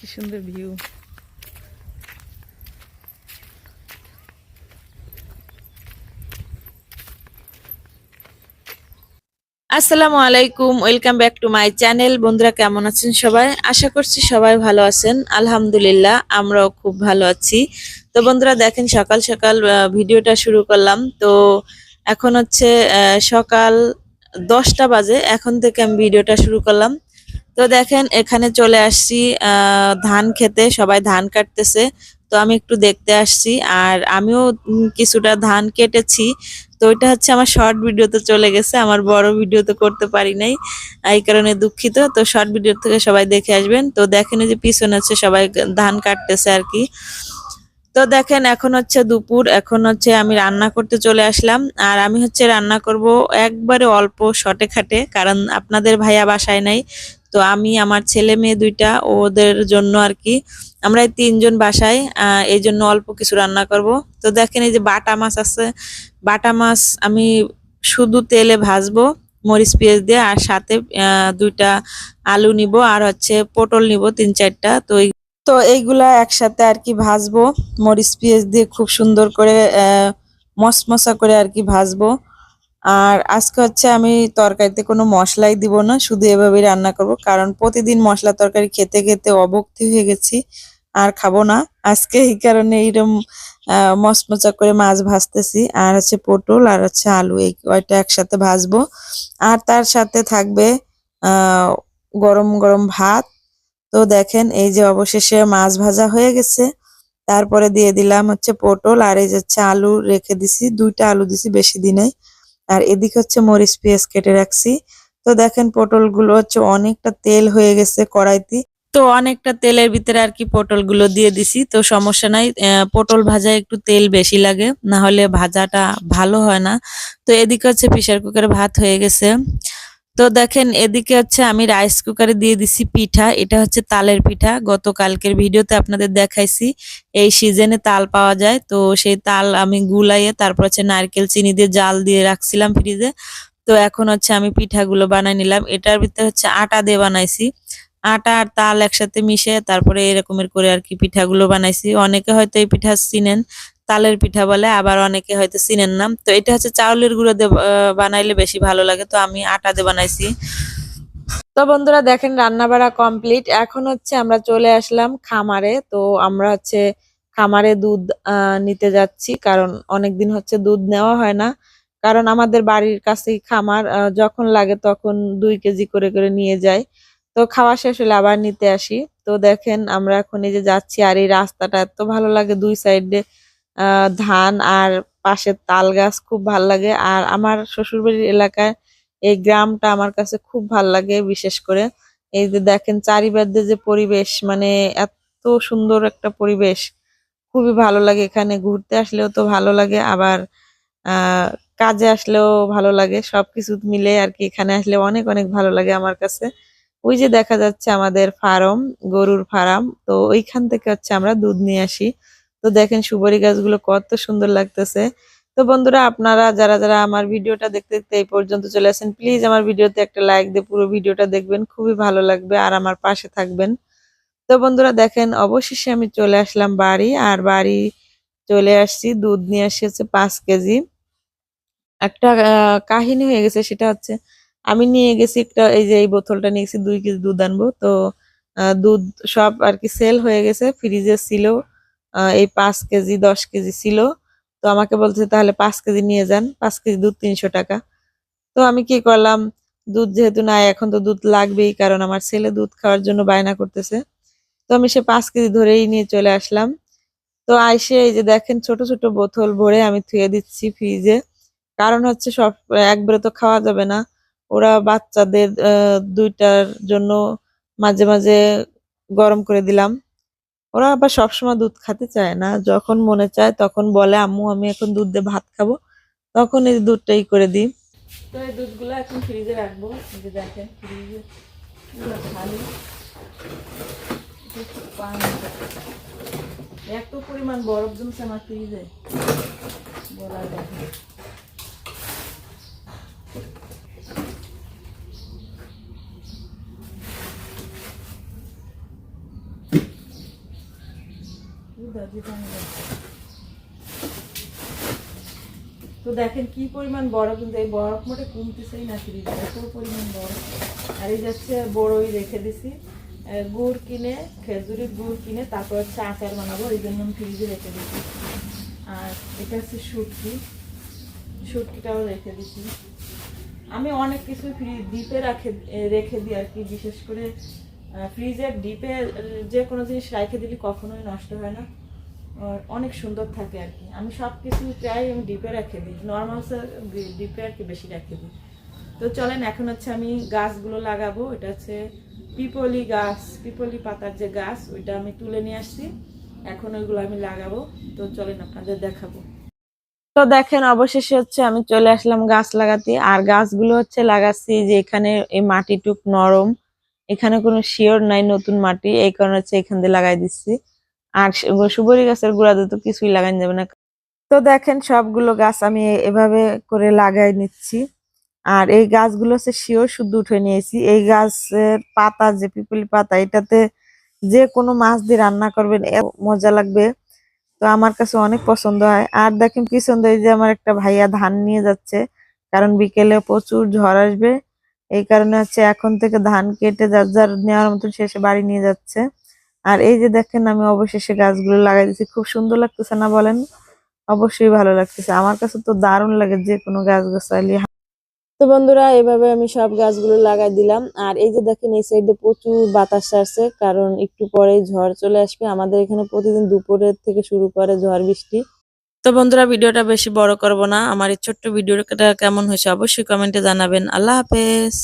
কি সুন্দর ভিউ আসসালামু আলাইকুম welcome back to my channel বন্ধুরা, কেমন আছেন সবাই? আশা করছি সবাই ভালো আছেন। আলহামদুলিল্লাহ, আমরাও খুব ভালো আছি। তো বন্ধুরা, দেখেন সকাল সকাল ভিডিওটা শুরু করলাম। তো এখন হচ্ছে সকাল দশটা বাজে। এখন থেকে আমি ভিডিওটা শুরু করলাম। তো দেখেন, এখানে চলে আসছি ধান খেতে, সবাই ধান কাটতেছে, তো আমি একটু দেখতে আসছি, আর আমিও কিছুটা ধান কেটেছি, তো এটা হচ্ছে আমার শর্ট ভিডিওতে চলে গেছে, আমার বড় ভিডিও তো করতে পারি নাই, এই কারণে দুঃখিত, তো শর্ট ভিডিও থেকে সবাই দেখে আসবেন, তো দেখেন যে পিছনে হচ্ছে সবাই ধান কাটতেছে আর কি, তো দেখেন এখন হচ্ছে দুপুর, এখন হচ্ছে আমি রান্না করতে চলে আসলাম, আর আমি হচ্ছে রান্না করব একবারে অল্প শর্টে খাটে, কারণ আপনাদের ভাইয়া বাসায় নাই তো আমি, আমার ছেলে মেয়ে দুইটা, ওদের জন্য আর কি আমরা এই তিনজন বাসায় এই জন্য অল্প কিছু রান্না করব। তো দেখেন এই যে বাটা মাছ আছে, বাটা মাছ আমি শুধু তেলে ভাজবো, মরিচ, পেঁয়াজ দিয়ে, আর সাথে দুইটা আলু নিব, আর হচ্ছে পটল নিব, তিন চারটা। তো তো এইগুলা একসাথে আর কি ভাজবো, মরিচ, পেঁয়াজ দিয়ে খুব সুন্দর করে মশমশা করে আর কি ভাজবো। আর আজকে হচ্ছে আমি তরকারিতে কোনো মশলাই দিব না, শুধু এভাবেই রান্না করব। কারণ প্রতিদিন মশলা তরকারি খেতে খেতে অভক্তি হয়ে গেছি, আর খাব না। আজকে এই কারণে এইরকম আহ মচমচা করে মাছ ভাজতেছি, আর হচ্ছে পটল আর হচ্ছে আলু, এই কয়টা একসাথে ভাজবো। আর তার সাথে থাকবে গরম গরম ভাত। তো দেখেন, এই যে অবশেষে মাছ ভাজা হয়ে গেছে। তারপরে দিয়ে দিলাম হচ্ছে পটল, আর এই যে হচ্ছে আলু রেখে দিছি, দুইটা আলু দিছি বেশি দিনে আর এদিকে হচ্ছে মরিচ, পেঁয়াজ কেটে রাখছি। তো দেখেন পটলগুলো হচ্ছে অনেকটা তেল হয়ে গেছে কড়াইতে। তো অনেকটা তেলের ভিতরে আর কি পটলগুলো দিয়ে দিছি। তো সমস্যা নাই পটল ভাজা একটু তেল বেশি লাগে, না হলে ভাজাটা ভালো হয় না। তো এদিকে হচ্ছে প্রেসার কুকারে ভাত হয়ে গেছে। তো দেখেন, এদিকে হচ্ছে আমি রাইস কুকারে দিয়ে দিছি পিঠা। এটা হচ্ছে তালের পিঠা। গতকালকের ভিডিওতে আপনাদের দেখাইছি। এই সিজনে তাল পাওয়া যায়। তো সেই তাল আমি গুলাইয়ে তারপর হচ্ছে নারকেল চিনি দিয়ে জাল দিয়ে রাখছিলাম ফ্রিজে। তো এখন হচ্ছে আমি পিঠাগুলো বানাই নিলাম। এটার ভিতরে হচ্ছে আটা দিয়ে বানাইছি। আটা আর তাল একসাথে মিশে তারপরে এরকমের করে আর কি পিঠাগুলো বানাইছি। অনেকে হয়তো এই পিঠা চিনেন। তালের পিঠা বলে, আবার অনেকে হয়তো চিনেন না। তো এটা হচ্ছে চাউলের গুঁড়ো দিয়ে বানাইলে বেশি ভালো লাগে। তো আমি আটা দিয়ে বানাইছি। তো বন্ধুরা, দেখেন রান্না বাড়া কমপ্লিট। এখন হচ্ছে আমরা চলে আসলাম খামারে। তো আমরা হচ্ছে খামারে দুধ নিতে যাচ্ছি। কারণ অনেক দিন হচ্ছে দুধ নেওয়া হয় না। কারণ আমাদের বাড়ির কাছেই খামার যখন লাগে তখন দুই কেজি করে করে নিয়ে যায়। তো খাওয়া শেষ হলে আবার নিতে আসি। তো দেখেন আমরা এখন এই যে যাচ্ছি আর এই রাস্তাটা এত ভালো লাগে দুই সাইডে। ধান আর পাশে তাল গাছ খুব ভালো লাগে। আর আমার শ্বশুরবাড়ির এলাকায় এই গ্রামটা আমার কাছে খুব ভালো লাগে বিশেষ করে। এই যে দেখেন চারিপাশে যে পরিবেশ মানে এত সুন্দর একটা পরিবেশ, খুবই ভালো লাগে এখানে। ঘুরতে আসলেও তো ভালো লাগে, আবার কাজে আসলেও ভালো লাগে। সবকিছু মিলে আর কি এখানে আসলে অনেক অনেক ভালো লাগে আমার কাছে। ওই যে দেখা যাচ্ছে আমাদের ফার্ম, গরুর ফার্ম, তো ওইখান থেকে হচ্ছে আমরা দুধ নিয়ে আসি। তো দেখেন সুপারি গাছগুলো কত সুন্দর লাগতেছে। তো বন্ধুরা, আপনারা যারা যারা আমার ভিডিওটা দেখতে দেখতে এই পর্যন্ত চলে আসেন প্লিজ আমার ভিডিওতে একটা লাইক দিয়ে পুরো ভিডিওটা দেখবেন, খুবই ভালো লাগবে আর আমার পাশে থাকবেন। তো বন্ধুরা, দেখেন অবশেষে আমি চলে আসলাম বাড়ি, আর বাড়ি চলে আসছি, দুধ নিয়ে আসি হচ্ছে পাঁচ কেজি। একটা কাহিনী হয়ে গেছে, সেটা হচ্ছে আমি নিয়ে গেছি একটা, এই যে এই বোতলটা নিয়ে গেছি, দুই কেজি দুধ আনব। তো দুধ সব আর কি সেল হয়ে গেছে ফ্রিজে ছিল। এই পাঁচ কেজি, দশ কেজি ছিল। তো আমাকে বলছে, তাহলে পাঁচ কেজি নিয়ে যান, পাঁচ কেজি দুধ তিনশো টাকা। তো আমি কি করলাম, দুধ যেহেতু নাই, এখন তো দুধ লাগবেই, কারণ আমার ছেলে দুধ খাওয়ার জন্য বায়না করতেছে। তো আমি সে পাঁচ কেজি ধরেই নিয়ে চলে আসলাম। তো আইসে এই যে দেখেন, ছোট ছোট বোতল ভরে আমি থুয়ে দিচ্ছি ফ্রিজে। কারণ হচ্ছে সব, একবারে তো খাওয়া যাবে না। ওরা বাচ্চাদের দুইটার জন্য মাঝে মাঝে গরম করে দিলাম। ওরা আবার সবসময় দুধ খেতে চায় না। যখন মনে চায় তখন বলে, আম্মু, আমি এখন দুধ দিয়ে ভাত খাব। তখন এই দুধটাই করে দিই। তো এই দুধগুলো এখন ফ্রিজে রাখব। দেখেন, ফ্রিজে খালি। এত পরিমাণ বরফ জমছে আমার ফ্রিজে। বলা যায় না। দাও যেটা আমি রাখব। তো দেখেন কি পরিমাণ বরফ কিন্তু এই বরফ মোটে কমতেছেই না ফ্রিজে এত পরিমাণ বরফ। আর এই যাচ্ছে বড়ই রেখে দিছি গুড় কিনে, খেজুরের গুড় কিনে, তারপর হচ্ছে আচার বানাবো এই জন্য আমি ফ্রিজে রেখে দিছি। আর এটা হচ্ছে শুটকি, শুটকিটাও রেখে দিছি। আমি অনেক কিছু ফ্রি, ডিপে রাখে রেখে দিই আর কি, বিশেষ করে ফ্রিজের ডিপে যে কোনো জিনিস রেখে দিলে কখনোই নষ্ট হয় না। অনেক সুন্দর থাকে আর কি। আমি সব কিছু প্রায় আমি ডিপে রেখে দিই। নর্মাল ডিপে আর কি বেশি রেখে দিই। তো চলেন, এখন হচ্ছে আমি গাছগুলো লাগাবো। এটা হচ্ছে পিপলি গাছ, পিপলি পাতার যে গাছ, ওইটা আমি তুলে নিয়ে আসছি। এখন ওইগুলো আমি লাগাবো। তো চলেন, আপনাদের দেখাবো। তো দেখেন, অবশেষে হচ্ছে আমি চলে আসলাম গাছ লাগাতে। আর গাছগুলো হচ্ছে লাগাচ্ছি যে এখানে এই মাটিটুক নরম। এখানে কোনো শিওর নাই নতুন মাটি। এই কারণে হচ্ছে এখান দিয়ে লাগাই দিচ্ছি। আর সু- সুপারি গাছের গোড়াতে তো কিছুই লাগাই যাবে না। তো দেখেন সবগুলো গাছ আমি এভাবে করে লাগাই নিচ্ছি। আর এই গাছগুলো হচ্ছে শিওর শুদ্ধ উঠে নিয়েছি। এই গাছের পাতা, যে পিপলি পাতা, এটাতে যে কোনো মাছ দিয়ে রান্না করবেন মজা লাগবে। তো আমার কাছে অনেক পছন্দ হয়। আর দেখেন পিছন দিয়ে যে আমার একটা ভাইয়া ধান নিয়ে যাচ্ছে, কারণ বিকেলে প্রচুর ঝড় আসবে। এই কারণে হচ্ছে এখন থেকে ধান কেটে যার যার নেওয়ার মতন শেষে বাড়ি নিয়ে যাচ্ছে। আর এই যে দেখেন আমি অবশেষে গাছগুলো লাগাই দিয়েছি। খুব সুন্দর লাগতেছে না বলেন? অবশ্যই ভালো লাগতেছে। আমার কাছে তো দারুণ লাগে যে কোনো গাছ গাছালি তো বন্ধুরা, এভাবে আমি সব গাছগুলো লাগাই দিলাম। আর এই যে দেখেন, এই সাইডে প্রচুর বাতাস আসছে, কারণ একটু পরেই ঝড় চলে আসবে। আমাদের এখানে প্রতিদিন দুপুরের থেকে শুরু করে ঝড় বৃষ্টি। তো বন্ধুরা, ভিডিওটা বেশি বড় করব না। আমার এই ছোট্ট ভিডিওটা কেমন হয়েছে অবশ্যই কমেন্টে জানাবেন। আল্লাহ হাফেজ।